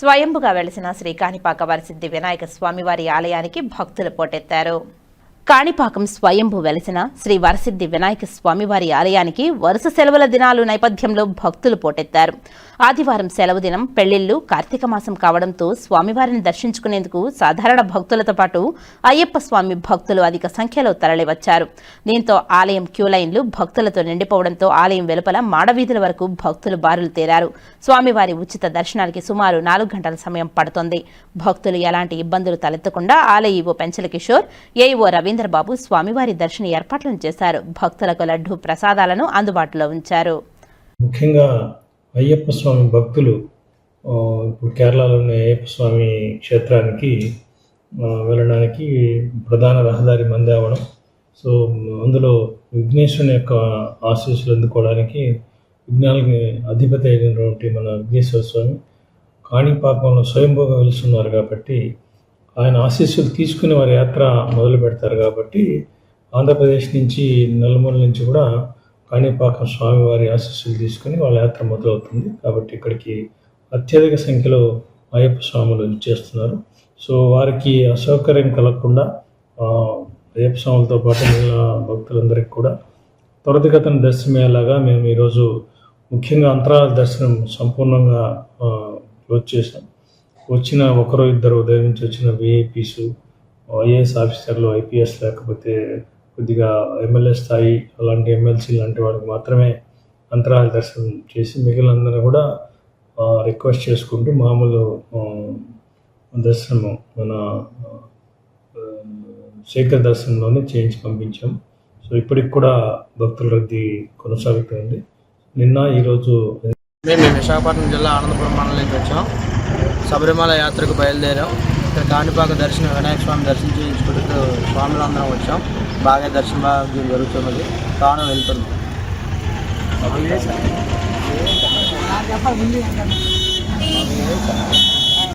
స్వయంభుగా వెలిసిన శ్రీ కాణిపాక వరసిద్ధి వినాయక స్వామివారి ఆలయానికి భక్తులు పోటెత్తారు. కాణిపాకం స్వయంభు వెలసిన శ్రీ వరసిద్ధి వినాయక స్వామివారి ఆలయానికి వరుస సెలవుల దినాలు నేపథ్యంలో భక్తులు పోటెత్తారు. ఆదివారం సెలవు దినం పెళ్ళిళ్ళు కార్తీక మాసం కావడంతో స్వామివారిని దర్శించుకునేందుకు సాధారణ భక్తులతో పాటు అయ్యప్ప స్వామి భక్తులు అధిక సంఖ్యలో తరలివచ్చారు. దీంతో ఆలయం క్యూ లైన్లు భక్తులతో నిండిపోవడంతో ఆలయం వెలుపల మాడవీధుల వరకు భక్తులు బారులు తేరారు. స్వామివారి ఉచిత దర్శనానికి సుమారు నాలుగు గంటల సమయం పడుతోంది. భక్తులు ఎలాంటి ఇబ్బందులు తలెత్తకుండా ఆలయ ఈవో పెంచల కిషోర్ ఏఈఓ రవీంద్రబాబు స్వామివారి దర్శన ఏర్పాట్లను చేశారు. భక్తులకు లడ్డు ప్రసాదాలను అందుబాటులో ఉంచారు. ముఖ్యంగా అయ్యప్ప స్వామి భక్తులు ఇప్పుడు కేరళలోని అయ్యప్ప స్వామి క్షేత్రానికి వెళ్ళడానికి ప్రధాన రహదారి మంది అవ్వడం సో అందులో విఘ్నేశ్వరుని యొక్క ఆశీస్సులు అందుకోవడానికి విఘ్నాలకి అధిపతి అయినటువంటి మన విఘ్నేశ్వర స్వామి కాణిపాకంలో స్వయంభోగం వెలుస్తున్నారు కాబట్టి ఆయన ఆశీస్సులు తీసుకుని వారి యాత్ర మొదలు పెడతారు కాబట్టి ఆంధ్రప్రదేశ్ నుంచి నలుమూల నుంచి కూడా కాణిపాకం స్వామివారి ఆశీస్సులు తీసుకుని వాళ్ళ యాత్ర మొదలవుతుంది. కాబట్టి ఇక్కడికి అత్యధిక సంఖ్యలో అయ్యప్ప స్వాములు చేస్తున్నారు. సో వారికి అసౌకర్యం కలగకుండా అయ్యప్ప స్వాములతో పాటు మిగిలిన భక్తులందరికీ కూడా త్వరితగతిన దర్శనమయ్యేలాగా మేము ఈరోజు ముఖ్యంగా అంతరాల దర్శనం సంపూర్ణంగా క్లోజ్ చేసాం వచ్చిన ఒకరో ఇద్దరు ఉదయం నుంచి వచ్చిన విఐపీస్ ఐఏఎస్ ఆఫీసర్లు ఐపీఎస్ లేకపోతే కొద్దిగా ఎమ్మెల్యే స్థాయి అలాంటి ఎమ్మెల్సీ లాంటి వాళ్ళకి మాత్రమే అంతరాల దర్శనం చేసి మిగిలినందరూ కూడా రిక్వెస్ట్ చేసుకుంటూ మామూలు దర్శనము మన శేఖర్ దర్శనంలోనే చేయించి పంపించాం. సో ఇప్పటికి కూడా భక్తుల రద్దీ కొనసాగుతుంది. నిన్న ఈరోజు మేము విశాఖపట్నం జిల్లా ఆనందపురం మండలం నుంచి వచ్చాం. శబరిమల యాత్రకు బయలుదేరాం. ఇక్కడ కాణిపాక దర్శనం వినాయక స్వామి దర్శనం చేయించుకుంటూ స్వాములందరం వచ్చాం. బాగా దర్శనం బాగా జరుగుతున్నది. కావున వెళ్తున్నాం. చెప్పండి.